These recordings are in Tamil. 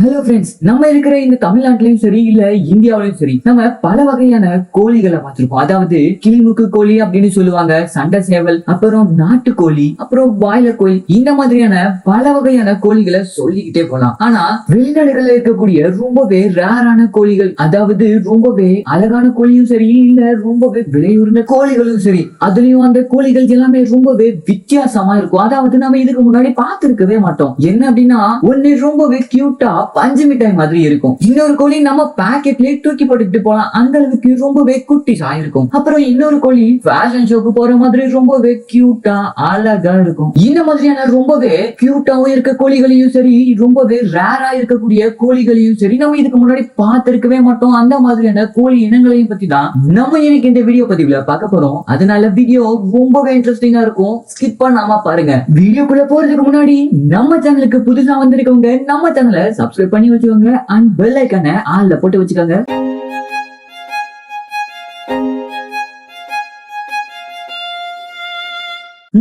ஹலோ ஃப்ரெண்ட்ஸ் நம்ம இருக்கிற இந்த தமிழ்நாட்டிலையும் சரி இல்ல இந்தியாவிலயும் சரி நம்ம பல வகையான கோழிகளை பார்த்திருப்போம். அதாவது கிளிமுக்கு கோழி அப்படின்னு சொல்லுவாங்க சண்டை சேவல் அப்புறம் நாட்டுக்கோழி அப்புறம் பாய்லர் கோழி இந்த மாதிரியான பல வகையான கோழிகளை சொல்லிக்கிட்டே போலாம். ஆனா வெளிநாடுகள்ல இருக்கக்கூடிய ரொம்பவே ரேரான கோழிகள் அதாவது ரொம்பவே அழகான கோழியும் சரி இல்ல ரொம்பவே விலையுறந்த கோழிகளும் சரி அதுலயும் அந்த கோழிகள் எல்லாமே ரொம்பவே வித்தியாசமா இருக்கும். அதாவது நம்ம இதுக்கு முன்னாடி பார்த்திருக்கவே மாட்டோம். என்ன அப்படின்னா ஒன்னு ரொம்பவே கியூட்டா பஞ்சு மிட்டாய் மாதிரி இருக்கும். இன்னொரு கோழி நம்ம பாக்கெட்லயே தூக்கி போட்டுக்கிட்டு போலாம். அந்த அளவுக்கு ரொம்பவே குட்டிஸா இருக்கும். அப்புறம் இன்னொரு கோழி ஃபேஷன் ஷோக்கு போற மாதிரி ரொம்பவே கியூட்டா அழகா இருக்கும். இந்த மாதிரியான ரொம்பவே கியூட்டாவும் இருக்க கோழிகளையும் சரி ரொம்பவே ரேரா இருக்கக்கூடிய கோழிகளையும் சரி நம்ம இதுக்கு முன்னாடி பார்த்திருக்கவே மாட்டோம். அந்த மாதிரியான கோழி இனங்களையும் பத்தி தான் நம்ம இன்னைக்கு இந்த வீடியோ பதிவுல பார்க்க போறோம். அதனால வீடியோ ரொம்பவே இன்ட்ரெஸ்டிங்கா இருக்கும். ஸ்கிப் பண்ணாம பாருங்க. வீடியோக்குள்ள போறதுக்கு முன்னாடி நம்ம சேனலுக்கு புதுசா வந்திருக்கவங்க நம்ம சேனலை சப்ஸ்கிரைப் பண்ணி வச்சுக்கோங்க. அண்ட் பெல் ஐக்கான ஆல்ல போட்டு வச்சுக்கோங்க.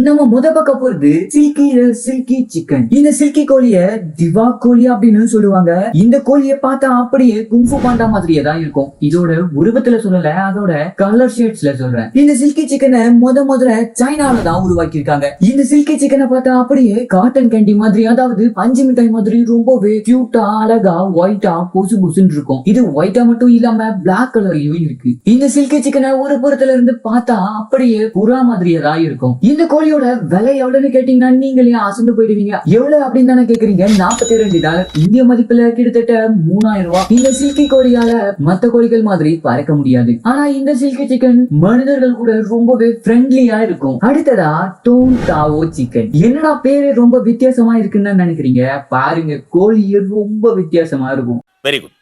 நம்ம முத பக்க போறது சில்கி சில்கி சிக்கன் இந்த சில்கி கோழிய திவா கோழி அப்படின்னு சொல்லுவாங்க. இந்த கோழிய பார்த்தா அப்படியே குங்ஃபு பாண்டா மாதிரியே தான் இருக்கும். இதோட உருவத்துல சொல்லல அதோட கலர் ஷேட்ஸ்ல சொல்றேன். இந்த சில்கி சிக்கனை முத முதல்ல சைனால தான் உருவாக்கி இருக்காங்க இந்த சில்கி சிக்கனை பார்த்தா அப்படியே காட்டன் கேண்டி மாதிரி அதாவது பஞ்சு மிட்டாய் மாதிரி ரொம்பவே கியூட்டா அழகா ஒயிட்டா பொசு பொசுன்னு இருக்கும். இது ஒயிட்டா மட்டும் இல்லாம பிளாக் கலர்லயும் இருக்கு. இந்த சில்கி சிக்கனை ஒரு புறத்துல இருந்து பார்த்தா அப்படியே புறா மாதிரியே தான் இருக்கும். இந்த கோழியோட விலை எவ்வளவுன்னு கேட்டீங்கன்னா நீங்களே அசந்து போயிடுவீங்க? எவ்வளவு அப்படின்னு தானே கேக்குறீங்க? நாற்பத்தி ரெண்டு டாலர் இந்திய மதிப்புல கிட்டத்தட்ட மூணாயிரம் ரூபாய். இந்த சில்கி கோழியால மத்த கோழிகள் மாதிரி பறக்க முடியாது. ஆனா இந்த சில்கி சிக்கன் மனிதர்கள் கூட ரொம்பவே ஃப்ரெண்ட்லியா இருக்கும். அடுத்ததா டோன் தாவோ சிக்கன் என்னடா பேரு ரொம்ப வித்தியாசமா இருக்குன்னு நினைக்கிறீங்க? பாருங்க கோழி ரொம்ப வித்தியாசமா இருக்கும். வெரி குட்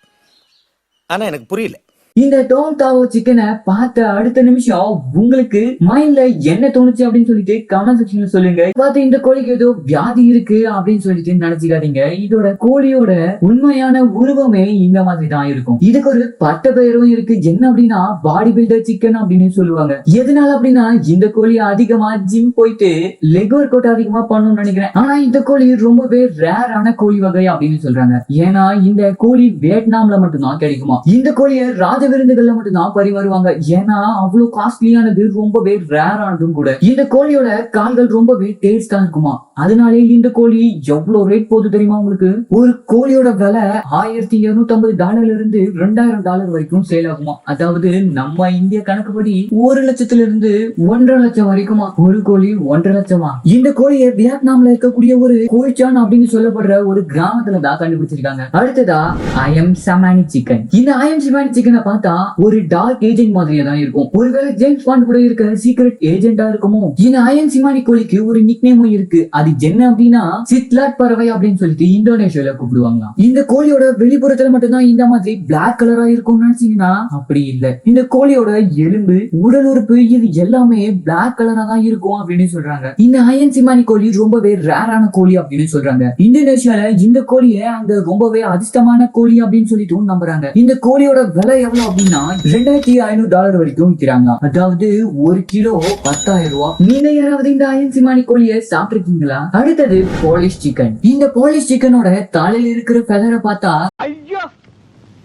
ஆனா எனக்கு புரியல. இந்த டோம் தாவோ சிக்கனை பார்த்த அடுத்த நிமிஷம் உங்களுக்கு மைண்ட்ல என்ன தோணுச்சு அப்படின்னு சொல்லிட்டு கமெண்ட் செக்ஷன்ல சொல்லுங்க. பார்த்து இந்த கோழிக்கு ஏதோ வியாதி இருக்கு அப்படின்னு சொல்லிட்டு நினைச்சிக்காதீங்க. இதோட கோழியோட உண்மையான உருவமே இந்த மாதிரி தான் இருக்கும். இதுக்கு ஒரு பட்ட பெயரும் இருக்கு. என்ன அப்படின்னா பாடி பில்டர் சிக்கன் அப்படின்னு சொல்லுவாங்க. எதனால அப்படின்னா இந்த கோழி அதிகமா ஜிம் போயிட்டு லெக் ஒர்க் அவுட் அதிகமா பண்ணணும்னு நினைக்கிறேன். ஆனா இந்த கோழி ரொம்பவே ரேரான கோழி வகை அப்படின்னு சொல்றாங்க. ஏன்னா இந்த கோழி வியட்நாம்ல மட்டும்தான் கிடைக்குமா? இந்த கோழியை ராஜ விருந்துகள்ல மட்டும்தான் பரிமாறுவாங்க ஏன்னா அவ்வளவு காஸ்ட்லியானது ரொம்பவே ரேரானதும் கூட. இந்த கோழியோட கால்கள் ரொம்பவே டேஸ்டா இருக்குமா? அதனாலே இந்த கோழி எவ்வளவு ரேட் போகுது தெரியுமா உங்களுக்கு? ஒரு கோழியோட விலை ஆயிரத்தி இருநூத்தி ஐம்பது டாலர்ல இருந்து ரெண்டாயிரம் டாலர் வரைக்கும் சேல் ஆகுமா? அதாவது நம்ம இந்திய கணக்குப்படி ஒரு லட்சத்துல இருந்து ஒன்றரை லட்சம் வரைக்குமா? ஒரு கோழி ஒன்றரை லட்சமா? இந்த கோழியை வியட்நாம்ல இருக்கக்கூடிய ஒரு கோழிச்சான் அப்படின்னு சொல்லப்படுற ஒரு கிராமத்துல தான் கண்டுபிடிச்சிருக்காங்க. அடுத்ததா ஐஎம் சமானி சிக்கன் இந்த ஐஎம் சமானி சிக்கனை பார்த்தா ஒரு டார்க் ஏஜென்ட் மாதிரியே தான் இருக்கும். ஒருவேளை ஜேம்ஸ் பாண்ட் கூட இருக்க சீக்ரெட் ஏஜென்டா இருக்குமோ? இந்த அயன் சிமானி கோழிக்கு ஒரு நிக்னேமும் இருக்கு. அது என்ன அப்படின்னா சித்லாட் பறவை அப்படின்னு சொல்லிட்டு இந்தோனேஷியால கூப்பிடுவாங்க இந்த கோழியோட வெளிப்புறத்துல மட்டும்தான் இந்த மாதிரி பிளாக் கலரா இருக்கும்னு நினைச்சீங்கன்னா அப்படி இல்ல. இந்த கோழியோட எலும்பு உடல் உறுப்பு இது எல்லாமே பிளாக் கலரா தான் இருக்கும் அப்படின்னு சொல்றாங்க. இந்த அயன் சிமானி கோழி ரொம்பவே ரேரான கோழி அப்படின்னு சொல்றாங்க. இந்தோனேஷியால இந்த கோழியை அங்க ரொம்பவே அதிர்ஷ்டமான கோழி அப்படின்னு சொல்லிட்டு நம்புறாங்க. இந்த கோழியோட விலை எவ்வளவு அப்படின்னா ரெண்டாயிரத்தி ஐநூறு டாலர் வரைக்கும் விற்கிறாங்க அதாவது ஒரு கிலோ பத்தாயிரம் ரூபாய் நீங்க யாராவது இந்த அயன் சிமானி கோழிய சாப்பிட்டுருக்கீங்களா? அடுத்தது போலிஷ் சிக்கன் இந்த போலிஷ் சிக்கனோட தலையில இருக்கிற ஃபெதரை பார்த்தா ஐயோ இதுலடா அது ஜிலேபி கொண்ட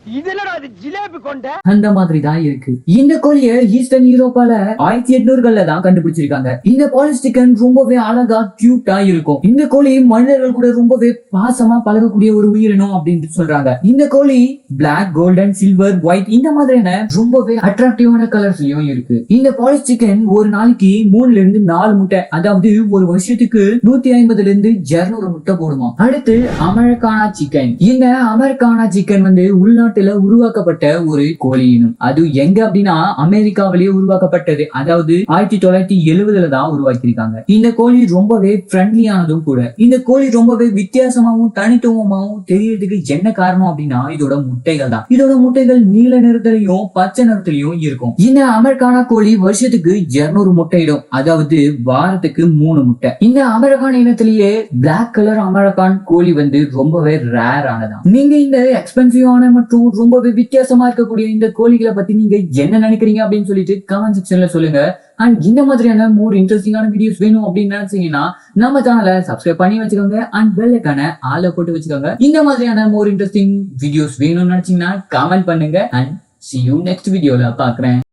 அந்த மாதிரி தான் இருக்கு. இந்த கோழிய ஈஸ்டர்ன் யூரோப்பால ஆயிரத்தி எட்நூறுகள்ல தான் கண்டுபிடிச்சிருக்காங்க. இந்த பாலிஷ் சிக்கன் ரொம்பவே அழகா கியூட்டா இருக்கும். இந்த கோழி மனிதர்கள் கூட ரொம்பவே பாசமா பழகக்கூடிய ஒரு உயிரினம் அப்படின்னு சொல்றாங்க. இந்த கோழி பிளாக் கோல்டன் சில்வர் ஒயிட் இந்த மாதிரியான ரொம்பவே அட்ராக்டிவான கலர்ஸ்லயும் இருக்கு. இந்த பாலிஷ் சிக்கன் ஒரு நாளைக்கு மூணுல இருந்து நாலு முட்டை அதாவது ஒரு வருஷத்துக்கு நூத்தி ஐம்பதுல இருந்து இருநூறு முட்டை போடுமா அடுத்து அமெரிக்கானா சிக்கன் இந்த அமெரிக்கானா சிக்கன் வந்து உள்நாட்டு உள்நாட்டுல உருவாக்கப்பட்ட ஒரு கோழி இனம். அது எங்க அப்படின்னா அமெரிக்காவிலேயே உருவாக்கப்பட்டது. அதாவது ஆயிரத்தி தொள்ளாயிரத்தி எழுபதுல தான் உருவாக்கியிருக்காங்க. இந்த கோழி ரொம்பவே ஃப்ரெண்ட்லியானதும் கூட. இந்த கோழி ரொம்பவே வித்தியாசமாவும் தனித்துவமாவும் தெரியறதுக்கு என்ன காரணம் அப்படின்னா இதோட முட்டைகள் தான். இதோட முட்டைகள் நீல நிறத்திலையும் பச்சை நிறத்திலையும் இருக்கும். இந்த அமெரிக்கானா கோழி வருஷத்துக்கு 200 முட்டையிடும் அதாவது வாரத்துக்கு மூணு முட்டை. இந்த அமெரிக்கான இனத்திலேயே பிளாக் கலர் அமெரிக்கான் கோழி வந்து ரொம்பவே ரேர் ஆனதான் நீங்க இந்த எக்ஸ்பென்சிவான மற்றும் ரொம்பவே வித்தியாசமா இருக்கக்கூடிய இந்த கோழிகளை பத்தி நீங்க என்ன நினைக்கிறீங்க அப்படின்னு சொல்லிட்டு கமெண்ட் செக்ஷன்ல சொல்லுங்க. அண்ட் இந்த மாதிரியான மோர் இன்ட்ரெஸ்டிங்கான வீடியோஸ் வேணும் அப்படின்னு நினைச்சீங்கன்னா நம்ம சேனலை சப்ஸ்கிரைப் பண்ணி வச்சுக்கோங்க. அண்ட் பெல்லைக்கான ஆளை போட்டு வச்சுக்கோங்க. இந்த மாதிரியான மோர் இன்ட்ரெஸ்டிங் வீடியோஸ் வேணும்னு நினைச்சீங்கன்னா கமெண்ட் பண்ணுங்க. அண்ட் சி யூ நெக்ஸ்ட் வீடியோல பாக்குறேன்